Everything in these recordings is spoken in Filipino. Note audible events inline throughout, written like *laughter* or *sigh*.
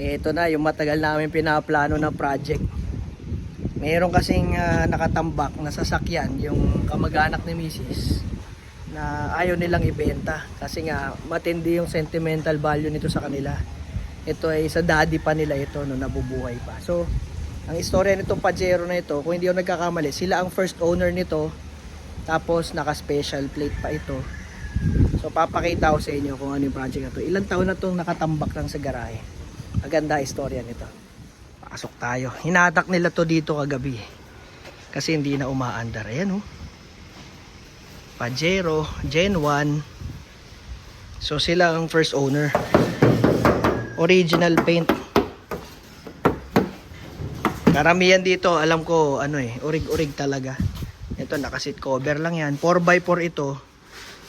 Ito na, yung matagal namin pinaplano na project. Meron kasing ah, nakatambak na sasakyan, yung kamag-anak ni Mrs. na ayaw nilang ibenta kasi nga matindi yung sentimental value nito sa kanila. Ito ay sa daddy pa nila ito no nabubuhay pa. So, ang istorya nitong Pajero na ito, kung hindi ako nagkakamali, sila ang first owner nito. Tapos naka-special plate pa ito. So papakita ko sa inyo kung ano yung project na to. Ilang taon na itong nakatambak lang sa garahe. Maganda istorya nito. Pasok tayo. Hinatak nila to dito kagabi. Kasi hindi na umaandar. Ayan oh. Pajero, Gen 1. So sila ang first owner. Original paint. Karamihan dito, alam ko, ano eh, urig-urig talaga. Ito, nakasit cover lang yan. 4x4 ito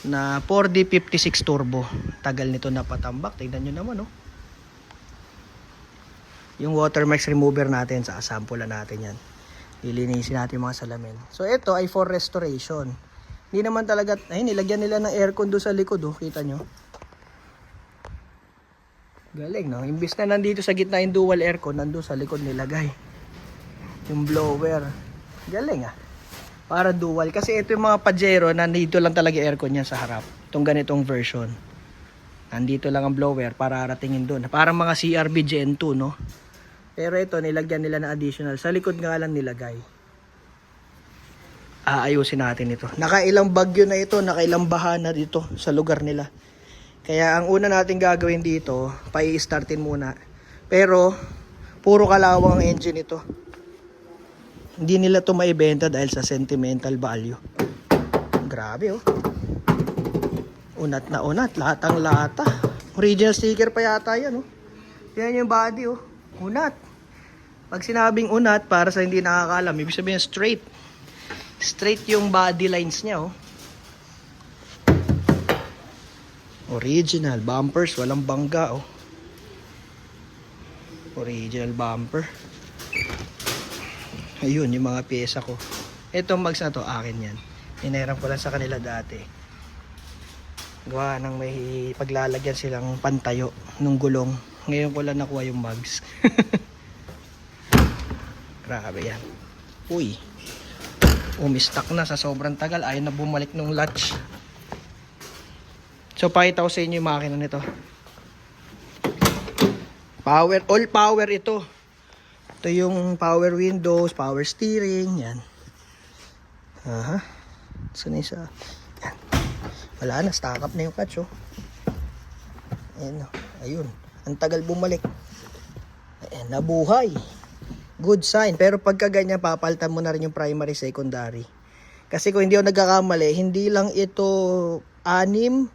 na 4D56 turbo. Tagal nito napatambak. Tignan nyo naman, oh. Yung watermarks remover natin, sa sample natin yan. Lilinisin natin mga salamin. So, ito ay for restoration. Hindi naman talaga, ay, nilagyan nila ng aircon doon sa likod, oh. Kita nyo? Galing, no? Imbis na nandito sa gitna yung dual aircon, nandun sa likod nilagay. Yung blower. Galing, ah. Para dual. Kasi ito yung mga Pajero, nandito lang talaga aircon niya sa harap. Itong ganitong version. Nandito lang ang blower para aratingin doon. Parang mga CRV Gen 2, no? Pero ito, nilagyan nila na additional. Sa likod nga lang nilagay. Aayusin natin ito. Nakailang bagyo na ito, nakailang baha na dito sa lugar nila. Kaya ang una natin gagawin dito, pai-startin muna. Pero, puro kalawang ang engine ito. Hindi nila to maibenta dahil sa sentimental value. Grabe oh. Unat na unat, lahat ang lata. Original sticker pa yata yan oh. Yan yung body oh. Unat. Pag sinabing unat, para sa hindi nakakalam, ibig sabihin straight. Straight yung body lines niya oh. Original bumpers, walang bangga oh. Original bumper. Ayun, yung mga pyesa ko. Itong mags na to, akin yan. Inairam ko lang sa kanila dati. Gawa nang may paglalagyan silang pantayo nung gulong. Ngayon ko lang nakuha yung mags. *laughs* Grabe yan. Uy. Umistak na sa sobrang tagal. Ayaw na bumalik nung latch. So, pakita ko sa inyo yung makina nito. Power, all power ito. Ito yung power windows, power steering, yan. Aha. Saan isa? Yan. Wala na, stock up na yung clutch, oh. Ayan, oh. ayun. Ang tagal bumalik. Ayan, nabuhay. Good sign. Pero pagka ganyan, papalitan mo na rin yung primary, secondary. Kasi kung hindi ako nagkakamali, hindi lang ito anim,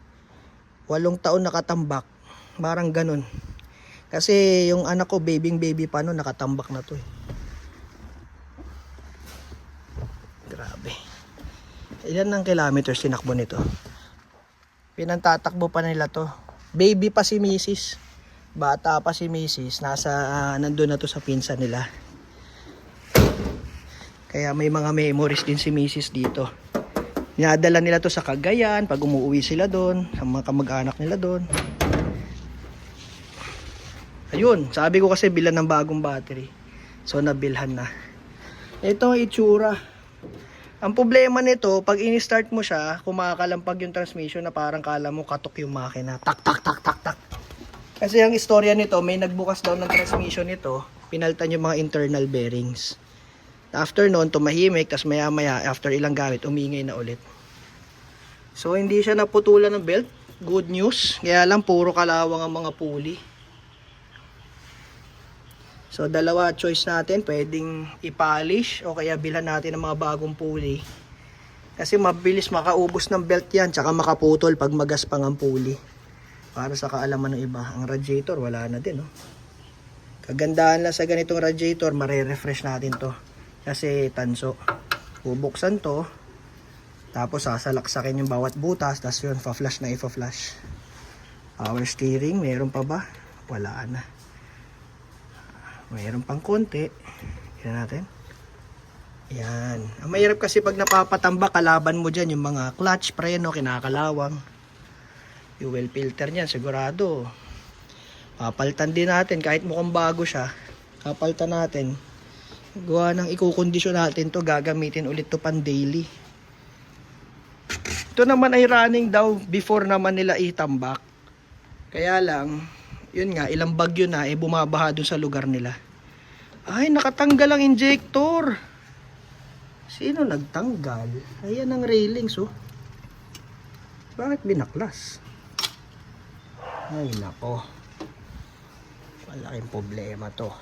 walong taon nakatambak. Parang ganun. Kasi yung anak ko, babying baby pa no, nakatambak na to eh. Grabe. Ilan ng kilometers tinakbo nito? Pinantatakbo pa nila to. Baby pa si Mrs. Bata pa si Mrs. Nasa, ah, nandun na to sa pinsa nila. Kaya may mga memories din si Mrs. dito. Dinadala nila to sa Cagayan pag umuwi sila doon, sa mga kamag-anak nila doon. Ayun, sabi ko kasi bilan ng bagong battery. So nabilhan na. Ito ang itsura. Ang problema nito, pag ini-start mo siya, kumakalampag yung transmission na parang kala mo katok yung makina. Tak tak tak tak tak. Kasi ang istorya nito, may nagbukas daw ng transmission nito, pinaltan yung mga internal bearings. After noon, tumahimik, tas maya maya, after ilang gamit, umingay na ulit. So hindi siya naputulan ng belt. Good news. Kaya lang puro kalawang ang mga pulley. So dalawa choice natin, pwedeng i-polish o kaya bilhan natin ng mga bagong pulley. Kasi mabilis makaubos ng belt yan, tsaka makaputol pag magaspang ang pulley. Para sa kaalaman ng iba, ang radiator wala na din. Oh. Kagandahan lang sa ganitong radiator, mare-refresh natin to. Kasi tanso. Bubuksan to, tapos sasalaksakin yung bawat butas, tapos yun, fa-flash na ifa-flash. Power steering, meron pa ba? Wala na. Mayroon pang konti. Tignan natin. Yan. Ang mahirap kasi pag napapatamba, kalaban mo dyan yung mga clutch, preno, kinakalawang. Fuel filter niyan, sigurado. Papalitan din natin kahit mukhang bago siya. Papalitan natin. Gawa ng ikukondisyon natin to gagamitin ulit to pan daily. Ito naman ay running daw before naman nila itambak. Kaya lang, yun nga, ilang bagyo na, eh bumabaha dun sa lugar nila. Ay, nakatanggal ang injector. Sino nagtanggal? Ayan ang railings, oh. Bakit binaklas? Ay, nako. Malaking problema to.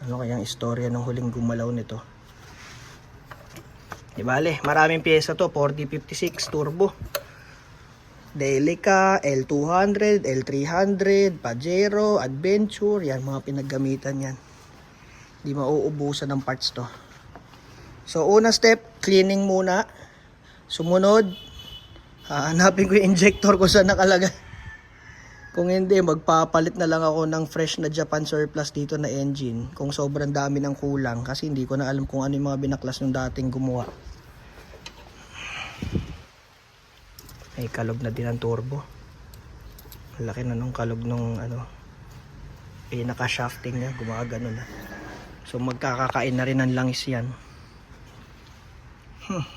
Ano kayang istorya ng huling gumalaw nito? Di bale, maraming pyesa to. 4056 turbo. Delica, L200, L300, Pajero, Adventure. Yan, mga pinaggamitan yan. Di mauubusan ng parts to. So, una step, cleaning muna. Sumunod, hahanapin ko yung injector ko sa nakalagay. Kung hindi, magpapalit na lang ako ng fresh na Japan surplus dito na engine. Kung sobrang dami ng kulang. Kasi hindi ko na alam kung ano yung mga binaklas nung dating gumawa. Ay, kalog na din ang turbo. Laki na nung kalog nung ano. Pinaka-shafting niya. Gumagano na. So, magkakakain na rin ng langis yan. Hmm.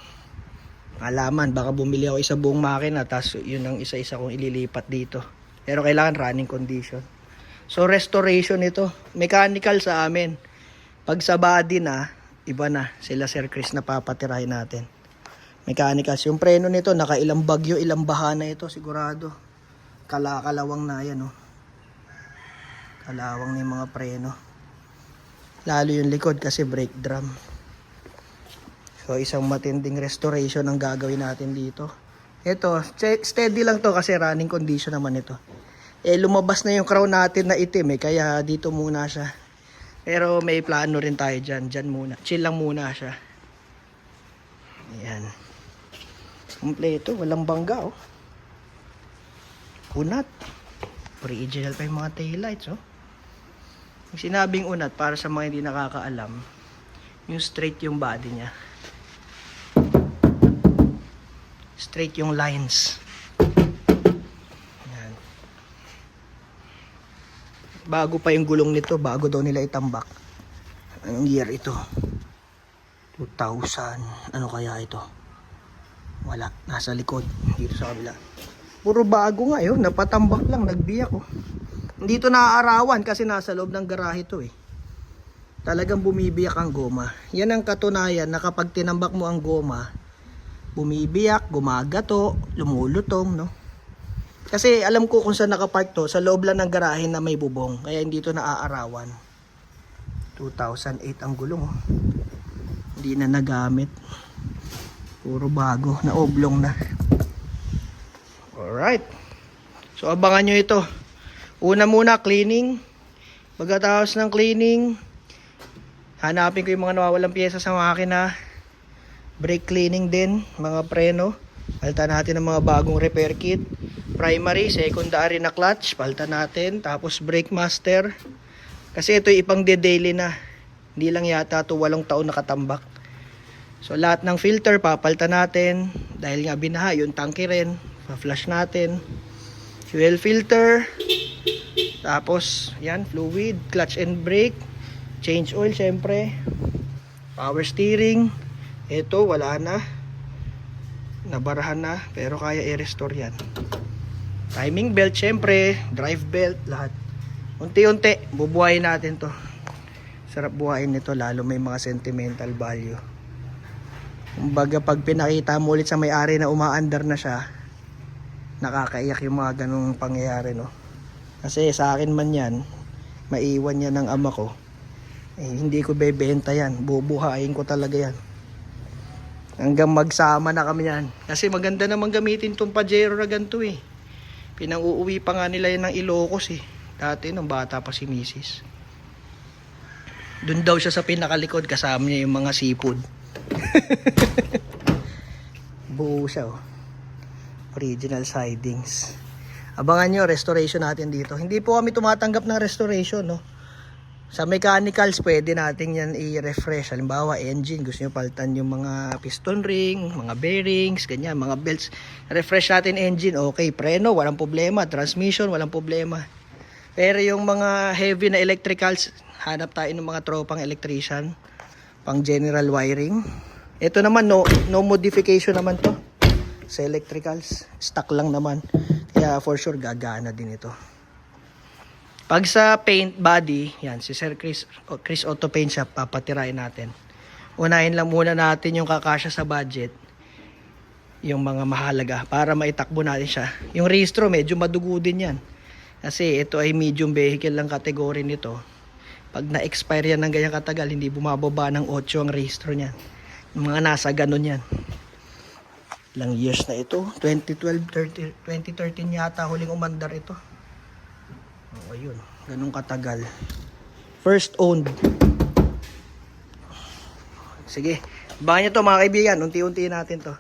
Alaman, baka bumili ako isa buong makina. Tapos, yun ang isa-isa kong ililipat dito. Pero kailangan running condition. So restoration ito. Mechanical sa amin. Pag sa body na, iba na. Sila Sir Chris na papatirahin natin. Mechanical. Yung preno nito, nakailang bagyo, ilang baha na ito sigurado. Kalakalawang na yan. Oh. Kalawang na mga preno. Lalo yung likod kasi brake drum. So isang matinding restoration ang gagawin natin dito. Ito, steady lang to kasi running condition naman ito. Eh, lumabas na yung crown natin na itim eh, kaya dito muna siya. Pero may plano rin tayo dyan, dyan muna. Chill lang muna siya. Ayan. Kompleto, walang bangga oh. Unat. Original pa yung mga taillights oh. Yung sinabing unat, para sa mga hindi nakakaalam, yung straight yung body niya. Straight yung lines. Yan. Bago pa yung gulong nito, bago daw nila itambak. Anong year ito? 2000. Ano kaya ito? Wala. Nasa likod. Dito sa kabila. Puro bago nga yun. Napatambak lang. Nagbiyak oh. Dito naaarawan kasi nasa loob ng garahe to eh. Talagang bumibiyak ang goma. Yan ang katunayan na kapag tinambak mo ang goma, bumibiyak, gumagato, lumulutong, no? Kasi alam ko kung saan nakapark to, sa loob lang ng garahe na may bubong, kaya hindi to naaarawan. 2008 ang gulong, oh. Hindi na nagamit. Puro bago, na oblong na. Alright. So abangan nyo ito. Una muna, cleaning. Pagkatapos ng cleaning, hanapin ko yung mga nawawalang pyesa sa makina brake cleaning din, mga preno. Palitan natin ng mga bagong repair kit. Primary, secondary na clutch, palitan natin. Tapos brake master. Kasi ito ipang de-daily na. Hindi lang yata ito walong taon nakatambak. So lahat ng filter papalitan natin. Dahil nga binaha, yung tanke rin. Pa-flush natin. Fuel filter. Tapos, yan, fluid, clutch and brake. Change oil, syempre. Power steering. Ito, wala na. Nabarahan na, pero kaya i-restore yan. Timing belt, syempre. Drive belt, lahat. Unti-unti, bubuhayin natin to. Sarap buhayin nito, lalo may mga sentimental value. Kumbaga, pag pinakita mo ulit sa may-ari na umaandar na siya, nakakaiyak yung mga ganong pangyayari, no? Kasi sa akin man yan, maiwan yan ng ama ko. Eh, hindi ko bebenta yan. Bubuhayin ko talaga yan. Hanggang magsama na kami yan. Kasi maganda naman gamitin tong Pajero na ganito eh. Pinang-uuwi pa nga nila yan ng Ilocos eh. Dati nung bata pa si Mrs. Doon daw siya sa pinakalikod kasama niya yung mga seafood. *laughs* Buo siya oh. Original sidings. Abangan nyo, restoration natin dito. Hindi po kami tumatanggap ng restoration, no? Sa mechanicals, pwede natin yan i-refresh. Halimbawa, engine, gusto nyo palitan yung mga piston ring, mga bearings, ganyan, mga belts. Refresh natin engine, okay. Preno, walang problema. Transmission, walang problema. Pero yung mga heavy na electricals, hanap tayo ng mga tropang electrician, pang general wiring. Ito naman, no, no modification naman to. Sa electricals, stock lang naman. Kaya for sure, gagana din ito. Pag sa paint body, yan, si Sir Chris, o Chris Auto Paint Shop, papatirain natin. Unahin lang muna natin yung kakasya sa budget, yung mga mahalaga, para maitakbo natin siya. Yung registro, medyo madugo din yan. Kasi ito ay medium vehicle lang category nito. Pag na-expire yan ng ganyang katagal, hindi bumababa ng 8 ang registro niyan. Yung mga nasa ganun yan. Ilang years na ito? 2012, 30, 2013 yata huling umandar ito. Oo, yun. Ganun katagal. First owned. Sige. Baka nyo to mga kaibigan. Unti-unti natin to.